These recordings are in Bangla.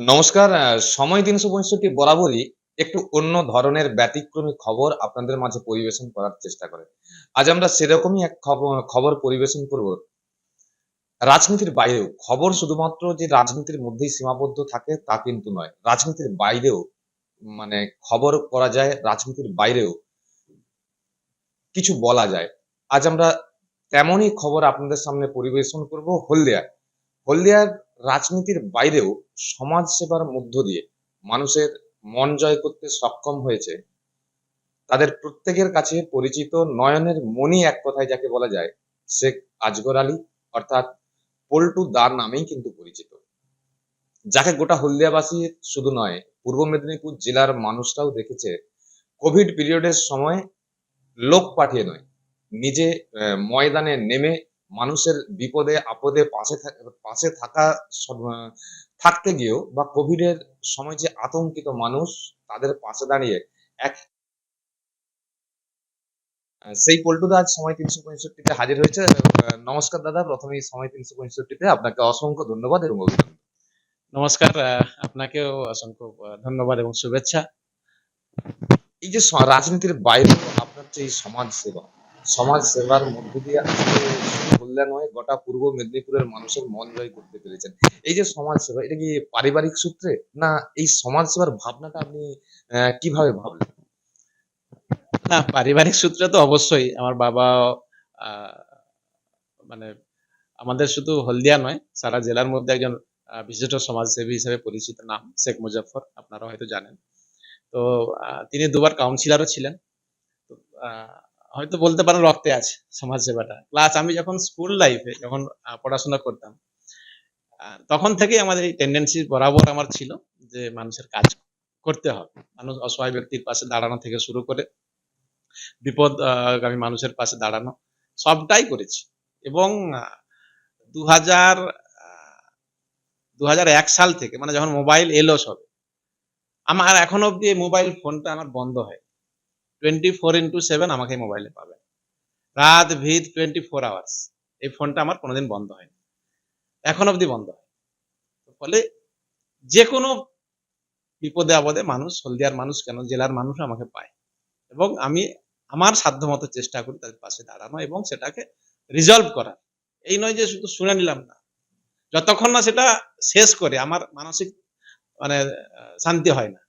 নমস্কার সময় তিনশো পঁয়ষট্টি বরাবরই একটু অন্য ধরনের ব্যতিক্রমী খবর আপনাদের মাঝে পরিবেশন করার চেষ্টা করে। আজ আমরা সেরকমই এক খবর পরিবেশন করব। রাজনীতির বাইরেও, খবর শুধুমাত্র যে রাজনীতির মধ্যেই সীমাবদ্ধ থাকে তা কিন্তু নয়, রাজনীতির বাইরেও মানে খবর করা যায়, রাজনীতির বাইরেও কিছু বলা যায়। আজ আমরা তেমনই খবর আপনাদের সামনে পরিবেশন করব হলদিয়া। হলদিয়ার রাজনীতির বাইরেও সমাজ সেবার মধ্য দিয়ে মানুষের মন জয় করতে সক্ষম হয়েছে, তাদের প্রত্যেকের কাছে পরিচিত নয়নের মণি এক কথায় যাকে বলা যায় শেখ আজগর আলী, অর্থাৎ পল্টু দার নামেই কিন্তু পরিচিত। যাকে গোটা হলদিয়াবাসী শুধু নয়, পূর্ব মেদিনীপুর জেলার মানুষরাও দেখেছে, কোভিড পিরিয়ডের সময় লোক পাঠিয়ে নয়, নিজে ময়দানে নেমে মানুষের বিপদে আপদে পাশে থাক- পাশে থাকা থাকতে গিয়েও বা কোভিডের সময় যে আতঙ্কিত মানুষ তাদের পাশে দাঁড়িয়ে এক সেই পল্টুদা আজ সময় তিনশো পঁয়ষট্টিতে হাজির হয়েছে। নমস্কার দাদা প্রথমেই সময় তিনশো পঁয়ষট্টিতে আপনাকে অসংখ্য ধন্যবাদ এবং অভিনন্দন। নমস্কার আপনাকেও অসংখ্য ধন্যবাদ এবং শুভেচ্ছা। এই যে রাজনীতির বাইরে আপনার যে এই সমাজ সেবা সমাজ সেবার মধ্য দিয়ে আজকে হলদিয়া নয় গোটা পূর্ব মেদিনীপুরের মানুষের মন জয় করতে পেরেছেন। এই যে সমাজ সেবা এটা কি পারিবারিক সূত্রে? না, এই সমাজ সেবার ভাবনাটা আপনি কীভাবে ভাবলেন? না, পারিবারিক সূত্রে তো অবশ্যই। আমার বাবা মানে আমাদের শুধু হলদিয়া নয়, সারা জেলার মধ্যে একজন বিশিষ্ট সমাজসেবী হিসেবে পরিচিত নাম শেখ মুজাফর আপনারা হয়তো জানেন। তো তিনি দুবার কাউন্সিলরও ছিলেন। হয়তো বলতে পারেন রক্তে আছে সমাজ সেবাটা। প্লাস আমি যখন স্কুল লাইফে যখন পড়াশোনা করতাম তখন থেকেই আমাদের এই টেন্ডেন্সি বরাবর আমার ছিল যে মানুষের কাজ করতে হবে। মানুষ অসহায় ব্যক্তির পাশে দাঁড়ানো থেকে শুরু করে বিপদ আহ, গামী মানুষের পাশে দাঁড়ানো সবটাই করেছি। এবং দু হাজার দু হাজার এক সাল থেকে মানে যখন মোবাইল এলো সবে আমার এখন অব্দি মোবাইল ফোনটা আমার বন্ধ হয় টোয়েন্টি ফোর ইন্টু সেভেন আমাকে মোবাইলে পাবে। রাত ভিত টোয়েন্টি ফোর আওয়ার্স এই ফোনটা আমার কোনোদিন বন্ধ হয়নি। এখন অবধি বন্ধ হয় ফলে যে কোনো বিপদে আপদে মানুষ, হলদিয়ার মানুষ কেন, জেলার মানুষ আমাকে পায়। এবং আমি আমার সাধ্যমতো চেষ্টা করি তাদের পাশে দাঁড়ানো এবং সেটাকে রিজলভ করা এই নয় যে শুধু শুনে নিলাম না। যতক্ষণ না সেটা শেষ করে আমার মানসিক মানে শান্তি হয় না।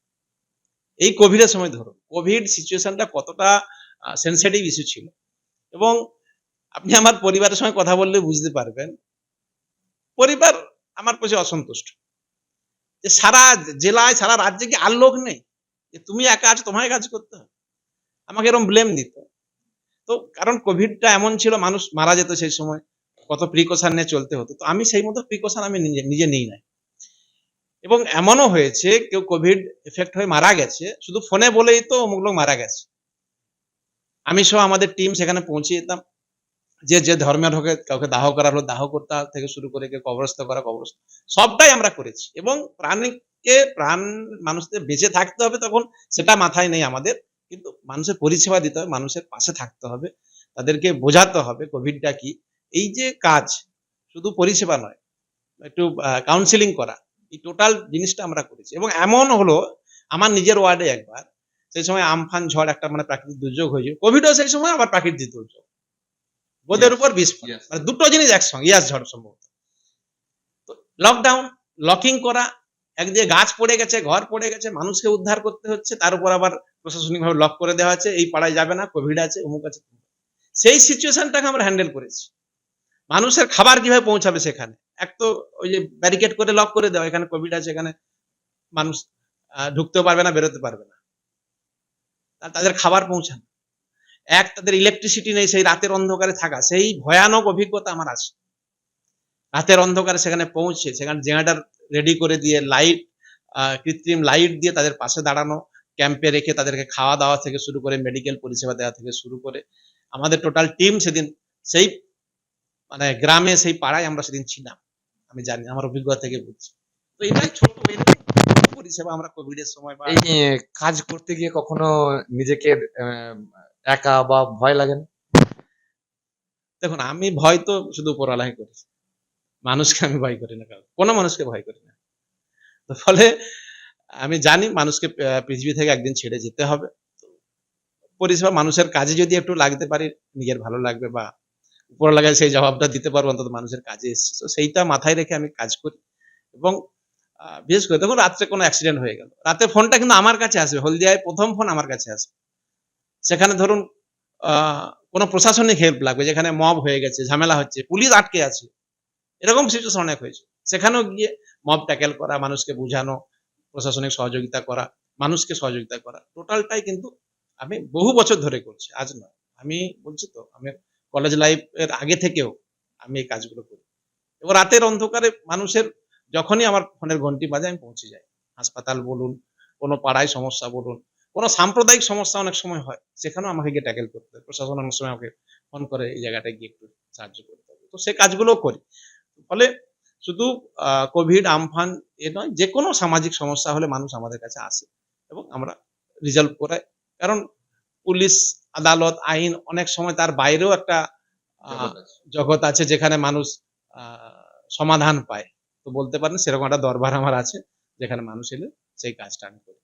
এই কোভিডের সময় ধরুন কোভিড সিচুয়েশনটা কতটা সেন্সিটিভ ইস্যু ছিল। এবং আপনি আমার পরিবারের সঙ্গে কথা বললে বুঝতে পারবেন, পরিবার আমার প্রতি অসন্তুষ্ট। যে সারা জেলায়, সারা রাজ্যে কি আর লোক নেই? যে তুমি একা আছো তোমায় কাজ করতে হবে। আমাকে এরকম ব্লেম দিত। তো কারণ কোভিডটা এমন ছিল, মানুষ মারা যেত সেই সময়। কত প্রিকশন নিয়ে চলতে হতো। তো আমি সেই মতো প্রিকশন আমি নিজে নিজে নিই নাই। এবং এমনও হয়েছে, কেউ কোভিড এফেক্ট হয়ে মারা গেছে, শুধু ফোনে বলেই তো অমুক লোক মারা গেছে। আমি সহ আমাদের টিম সেখানে পৌঁছে যেতাম। যে যে ধর্মের হোক কাউকে দাহ করা হলো, দাহ করতে থেকে শুরু করে কেউ কবরস্থ করা, কবরস্থ। সবটাই আমরা করেছি এবং প্রাণীকে, প্রাণ মানুষদের বেঁচে থাকতে হবে তখন, সেটা মাথায় নেই আমাদের। কিন্তু মানুষের পরিষেবা দিতে হবে, মানুষের পাশে থাকতে হবে, তাদেরকে বোঝাতে হবে কোভিডটা কি। এই যে কাজ, শুধু পরিষেবা নয়, একটু কাউন্সিলিং করা এই টোটাল জিনিসটা আমরা করেছি। এবং এমন হলো আমার নিজের ওয়ার্ডে একবার সেই সময় আমফান ঝড় একটা মানে প্রাকৃতিক দুর্যোগ হয়েছিল। কোভিডও সেই সময় আবার প্রাকৃতিক দুর্যোগ। বোধের উপর বিস্ফোরণ. মানে দুটো জিনিস একসঙ্গে ইয়াস ঝড় সম্ভবত। তো লকডাউন লকিং করা একদিকে গাছ পড়ে গেছে ঘর পড়ে গেছে মানুষকে উদ্ধার করতে হচ্ছে তার উপর আবার প্রশাসনিক ভাবে লক করে দেওয়া আছে এই পাড়ায় যাবে না কোভিড আছে অমুক আছে। সেই সিচুয়েশনটাকে আমরা হ্যান্ডেল করেছি। মানুষের খাবার কীভাবে পৌঁছাবে সেখানে? এক তো ওই যে ব্যারিকেড করে লক করে দেওয়া, এখানে কোভিড আছে, এখানে মানুষ ঢুকতেও পারবে না, বেরোতে পারবে না। তাদের খাবার পৌঁছানো। এক, তাদের ইলেকট্রিসিটি নেই, সেই রাতের অন্ধকারে থাকা। সেই ভয়ানক অভিজ্ঞতা আমার আছে। রাতের অন্ধকারে সেখানে পৌঁছে, সেখানে জেনারেটার রেডি করে দিয়ে লাইট কৃত্রিম লাইট দিয়ে তাদের পাশে দাঁড়ানো ক্যাম্পে রেখে তাদেরকে খাওয়া দাওয়া থেকে শুরু করে মেডিকেল পরিষেবা দেওয়া থেকে শুরু করে আমাদের টোটাল টিম সেদিন সেই মানে গ্রামে সেই পাড়ায় আমরা সেদিন ছিলাম। আমি জানি আমার অভিজ্ঞতা থেকে বুঝছি তো এটাই ছোট পরিষেবা আমরা কোভিডের সময় বা কাজ করতে গিয়ে কখনো নিজেকে একা বা ভয় লাগে না? দেখুন আমি ভয় তো শুধু উপরওয়ালাই করি। মানুষকে আমি ভয় করি না কারণ কোনো মানুষকে ভয় করি না। তো ফলে আমি জানি মানুষকে পৃথিবী থেকে একদিন ছেড়ে যেতে হবে। পরিষেবা মানুষের কাজে যদি একটু লাগতে পারি নিজের ভালো লাগবে বা উপর লাগায় সেই জবাবটা দিতে পারব, অন্তত মানুষের কাজে এসেছি। তো সেইটা মাথায় রেখে আমি কাজ করি। এবং বিশেষ করে দেখুন, রাত্রে কোনো অ্যাক্সিডেন্ট হয়ে গেল। রাতে ফোনটা কিন্তু আমার কাছে আসবে। হলদিয়ায় প্রথম ফোন আমার কাছে আসবে। সেখানে ধরুন কোনো প্রশাসনিক হেল্প লাগবে, যেখানে মব হয়ে গেছে, ঝামেলা হচ্ছে, পুলিশ আটকে আছে। এরকম সিচুয়েশন অনেক হয়েছে। সেখানেও গিয়ে মব ট্যাকেল করা, মানুষকে বোঝানো, প্রশাসনিক সহযোগিতা করা, মানুষকে সহযোগিতা করা। টোটালটাই কিন্তু আমি বহু বছর ধরে করছি। আজ নয়। আমি বলছি তো, আমি কলেজ লাইফের আগে থেকেও আমি এই কাজগুলো করি। এবং রাতের অন্ধকারে মানুষের যখনই আমার ফোনের ঘন্টি বাজে আমি পৌঁছে যাই। হাসপাতাল বলুন, কোনো পাড়ায় সমস্যা বলুন, কোনো সাম্প্রদায়িক সমস্যা অনেক সময় হয়, সেখানেও আমাকে গিয়ে ট্যাকেল করতে হয়। প্রশাসন অনেক সময় আমাকে ফোন করে এই জায়গাটায় গিয়ে একটু সাহায্য করতে হবে। তো সে কাজগুলোও করি। ফলে শুধু কোভিড আমফান এ নয় যে কোনো সামাজিক সমস্যা হলে মানুষ আমাদের কাছে আসে এবং আমরা রিজলভ করাই। কারণ পুলিশ আদালত আইন অনেক সময় তার বাইরেও একটা আহ, জগৎ আছে। যেখানে মানুষ আহ, সমাধান পায়। তো বলতে পারেন সেরকম একটা দরবার আমার আছে যেখানে মানুষ এলে সেই কাজটা আমি করি।